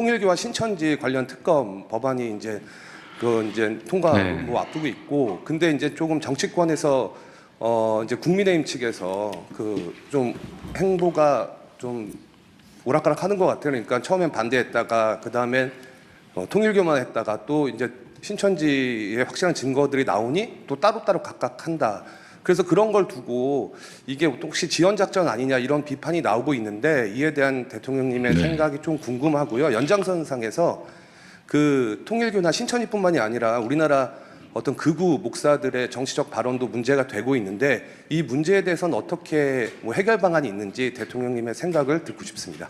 통일교와 신천지 관련 특검 법안이 이제 그 이제 통과 네. 뭐 앞두고 있고 근데 이제 조금 정치권에서 어 이제 국민의힘 측에서 그 좀 행보가 좀 오락가락 하는 것 같아요. 그러니까 처음엔 반대했다가 그 다음엔 어, 통일교만 했다가 또 이제 신천지의 확실한 증거들이 나오니 또 따로따로 각각 한다. 그래서 그런 걸 두고 이게 혹시 지연 작전 아니냐 이런 비판이 나오고 있는데 이에 대한 대통령님의 네. 생각이 좀 궁금하고요. 연장선상에서 그 통일교나 신천지뿐만이 아니라 우리나라 어떤 극우 목사들의 정치적 발언도 문제가 되고 있는데 이 문제에 대해서는 어떻게 뭐 해결 방안이 있는지 대통령님의 생각을 듣고 싶습니다.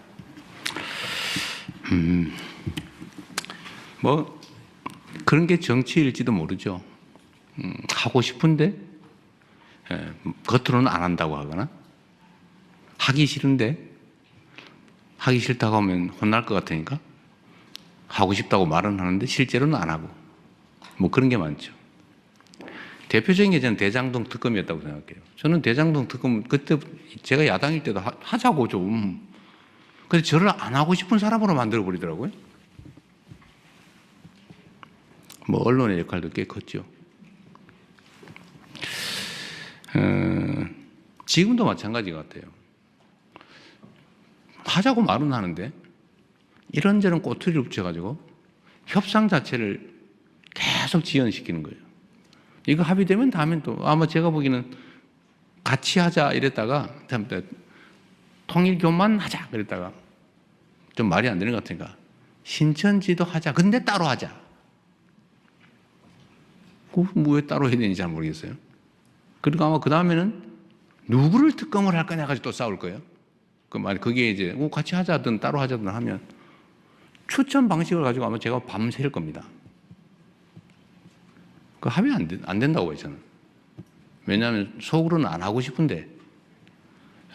뭐 그런 게 정치일지도 모르죠. 음, 하고 싶은데 예, 겉으로는 안 한다고 하거나 하기 싫은데 하기 싫다고 하면 혼날 것 같으니까 하고 싶다고 말은 하는데 실제로는 안 하고 뭐 그런 게 많죠. 대표적인 게 저는 대장동 특검이었다고 생각해요. 저는 대장동 특검 그때 제가 야당일 때도 하- 하자고 좀. 근데 저를 안 하고 싶은 사람으로 만들어 버리더라고요. 뭐 언론의 역할도 꽤 컸죠. 지금도 마찬가지 같아요. 하자고 말은 하는데 이런저런 꼬투리를 붙여가지고 협상 자체를 계속 지연시키는 거예요. 이거 합의되면 다음엔 또 아마 제가 보기에는 같이 하자 이랬다가 다음 때 통일교만 하자 그랬다가 좀 말이 안 되는 것 같으니까 신천지도 하자. 근데 따로 하자. 그왜 따로 해야 되는지 잘 모르겠어요. 그리고 아마 그 다음에는 누구를 특검을 할 거냐 가지고 또 싸울 거예요. 그 말, 그게 이제 뭐 같이 하자든 따로 하자든 하면 추천 방식을 가지고 아마 제가 밤샐 겁니다. 그 하면 안, 된- 안 된다고 해요, 저는. 왜냐하면 속으로는 안 하고 싶은데,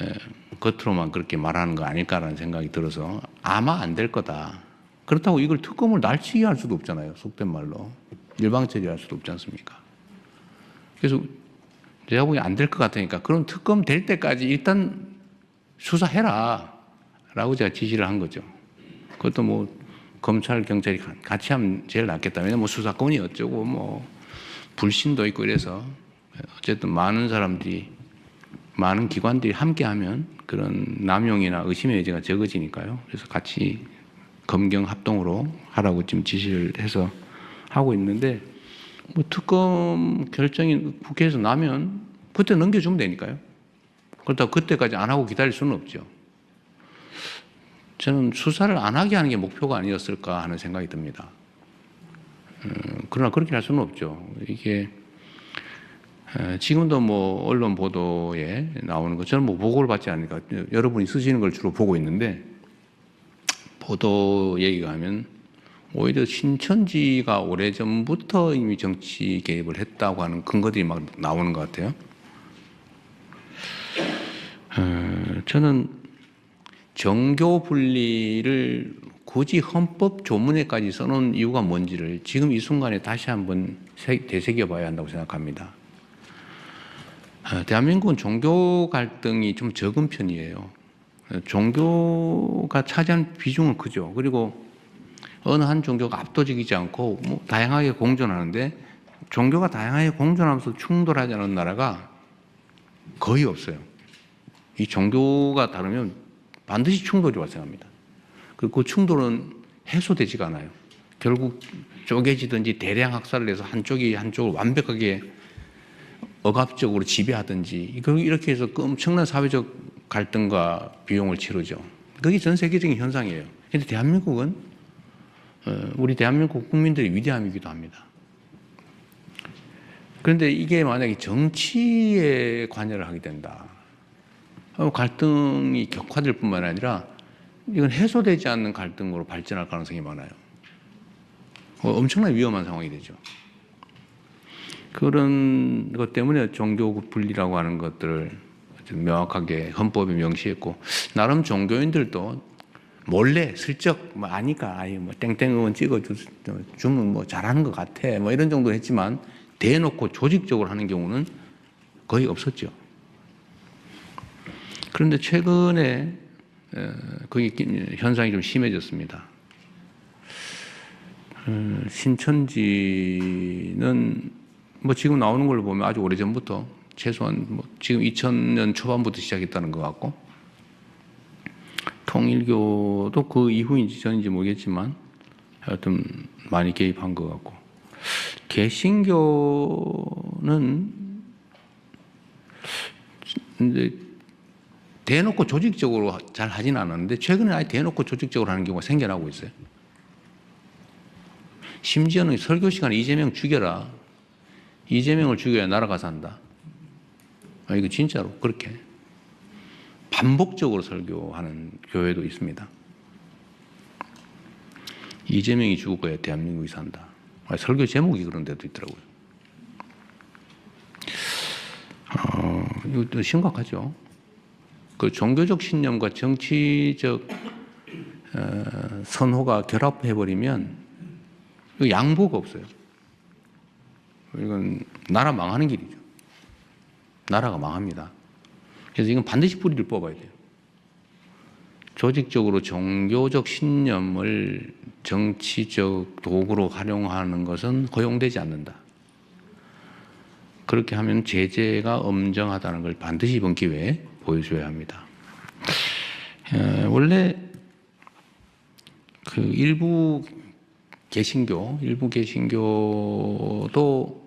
에, 겉으로만 그렇게 말하는 거 아닐까라는 생각이 들어서 아마 안 될 거다. 그렇다고 이걸 특검을 날치기 할 수도 없잖아요. 속된 말로. 일방 처리할 수도 없지 않습니까? 그래서 제가 보기엔 안될 것 같으니까 그런 특검 될 때까지 일단 수사해라. 라고 제가 지시를 한 거죠. 그것도 뭐 검찰, 경찰이 가- 같이 하면 제일 낫겠다. 왜냐면 뭐 수사권이 어쩌고 뭐 불신도 있고 이래서 어쨌든 많은 사람들이 많은 기관들이 함께 하면 그런 남용이나 의심의 여지가 적어지니까요. 그래서 같이 검경 합동으로 하라고 지금 지시를 해서 하고 있는데 뭐 특검 결정이 국회에서 나면 그때 넘겨주면 되니까요. 그렇다고 그때까지 안 하고 기다릴 수는 없죠. 저는 수사를 안 하게 하는 게 목표가 아니었을까 하는 생각이 듭니다. 음, 그러나 그렇게 할 수는 없죠. 이게 에, 지금도 뭐 언론 보도에 나오는 거 저는 뭐 보고를 받지 않으니까 여러분이 쓰시는 걸 주로 보고 있는데 보도 얘기가 하면 오히려 신천지가 오래전부터 이미 정치 개입을 했다고 하는 근거들이 막 나오는 것 같아요. 어, 저는 정교 분리를 굳이 헌법 조문에까지 써놓은 이유가 뭔지를 지금 이 순간에 다시 한번 새- 되새겨 봐야 한다고 생각합니다. 어, 대한민국은 종교 갈등이 좀 적은 편이에요. 어, 종교가 차지하는 비중은 크죠. 그리고 어느 한 종교가 압도적이지 않고 뭐 다양하게 공존하는데 종교가 다양하게 공존하면서 충돌하지 않은 나라가 거의 없어요. 이 종교가 다르면 반드시 충돌이 발생합니다. 그리고 그 충돌은 해소되지가 않아요. 결국 쪼개지든지 대량 학살을 해서 한쪽이 한쪽을 완벽하게 억압적으로 지배하든지 이렇게 해서 그 엄청난 사회적 갈등과 비용을 치르죠. 그게 전 세계적인 현상이에요. 근데 대한민국은 어, 우리 대한민국 국민들의 위대함이기도 합니다. 그런데 이게 만약에 정치에 관여를 하게 된다. 어, 갈등이 격화될 뿐만 아니라 이건 해소되지 않는 갈등으로 발전할 가능성이 많아요. 어, 엄청나게 위험한 상황이 되죠. 그런 것 때문에 종교 분리라고 하는 것들을 좀 명확하게 헌법에 명시했고 나름 종교인들도 몰래 슬쩍 뭐 아니까 아예 뭐 땡땡 의원 찍어 주, 주면 뭐 잘하는 것 같아 뭐 이런 정도 했지만 대놓고 조직적으로 하는 경우는 거의 없었죠. 그런데 최근에 어, 거기 현상이 좀 심해졌습니다. 어, 신천지는 뭐 지금 나오는 걸로 보면 아주 오래 전부터 최소한 뭐 지금 2000년 초반부터 시작했다는 것 같고 통일교도 그 이후인지 전인지 모르겠지만 하여튼 많이 개입한 것 같고 개신교는 이제 대놓고 조직적으로 잘 하진 않았는데 최근에 아예 대놓고 조직적으로 하는 경우가 생겨나고 있어요. 심지어는 설교 시간에 이재명 죽여라. 이재명을 죽여야 나라가 산다. 아, 이거 진짜로 그렇게 반복적으로 설교하는 교회도 있습니다. 이재명이 죽어야 대한민국이 산다. 아, 설교 제목이 그런 데도 있더라고요. 어, 이것도 심각하죠. 그 종교적 신념과 정치적 어, 선호가 결합해 버리면 양보가 없어요. 이건 나라 망하는 길이죠. 나라가 망합니다. 그래서 이건 반드시 뿌리를 뽑아야 돼요. 조직적으로 종교적 신념을 정치적 도구로 활용하는 것은 허용되지 않는다. 그렇게 하면 제재가 엄정하다는 걸 반드시 이번 기회에 보여줘야 합니다. 에, 원래 그 일부 개신교, 일부 개신교도 어,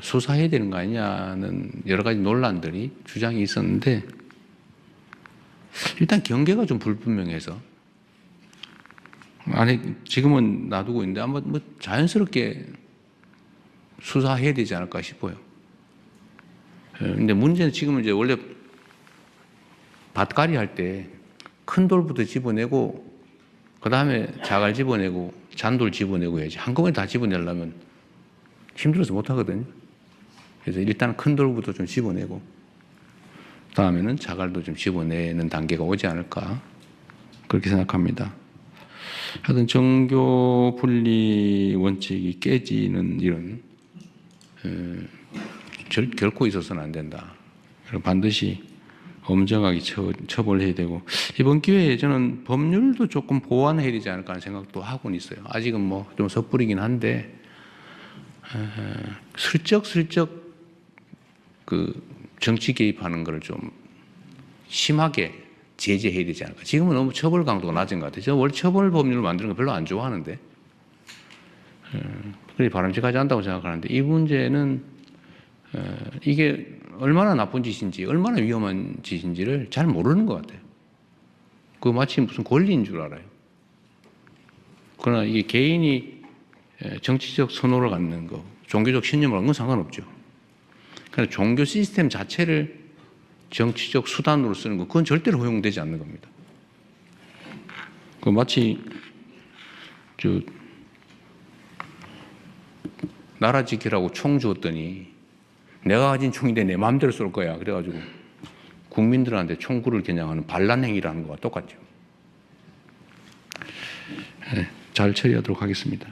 수사해야 되는 거 아니냐는 여러 가지 논란들이 주장이 있었는데 일단 경계가 좀 불분명해서 안에 지금은 놔두고 있는데 아마 뭐 자연스럽게 수사해야 되지 않을까 싶어요. 예, 근데 문제는 지금은 이제 원래 밭갈이 할 때 큰 돌부터 집어내고 그 다음에 자갈 집어내고 잔돌 집어내고 해야지 한꺼번에 다 집어내려면 힘들어서 못 하거든요. 그래서 일단 큰 돌부터 좀 집어내고 다음에는 자갈도 좀 집어내는 단계가 오지 않을까 그렇게 생각합니다. 하여튼 정교 분리 원칙이 깨지는 에, 절, 결코 있어서는 안 된다. 그리고 반드시 엄정하게 처, 처벌해야 되고 이번 기회에 저는 법률도 조금 보완해야 되지 않을까 하는 생각도 하고는 있어요. 아직은 뭐 좀 섣부리긴 한데 에, 슬쩍 슬쩍 그 정치 개입하는 거를 좀 심하게 제재해야 되지 않을까. 지금은 너무 처벌 강도가 낮은 것 같아요. 저 원래 처벌 법률을 만드는 거 별로 안 좋아하는데 그게 바람직하지 않다고 생각하는데 이 문제는 어, 이게 얼마나 나쁜 짓인지 얼마나 위험한 짓인지를 잘 모르는 것 같아요. 그 마치 무슨 권리인 줄 알아요. 그러나 이게 개인이 에, 정치적 선호를 갖는 거, 종교적 신념을 갖는 건 상관없죠. 그러나 종교 시스템 자체를 정치적 수단으로 쓰는 거, 그건 절대로 허용되지 않는 겁니다. 그 마치 저 나라 지키라고 총 주었더니 내가 가진 총인데 내 마음대로 쏠 거야. 그래가지고 국민들한테 총구를 겨냥하는 반란 행위라는 거와 똑같죠. 예, 잘 처리하도록 하겠습니다.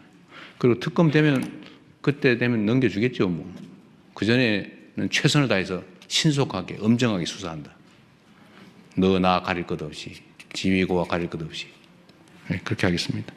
그리고 특검 되면 그때 되면 넘겨주겠죠. 뭐. 그 전에는 최선을 다해서 신속하게 엄정하게 수사한다. 너 나 가릴 것 없이 지위고와 가릴 것 없이 예, 그렇게 하겠습니다.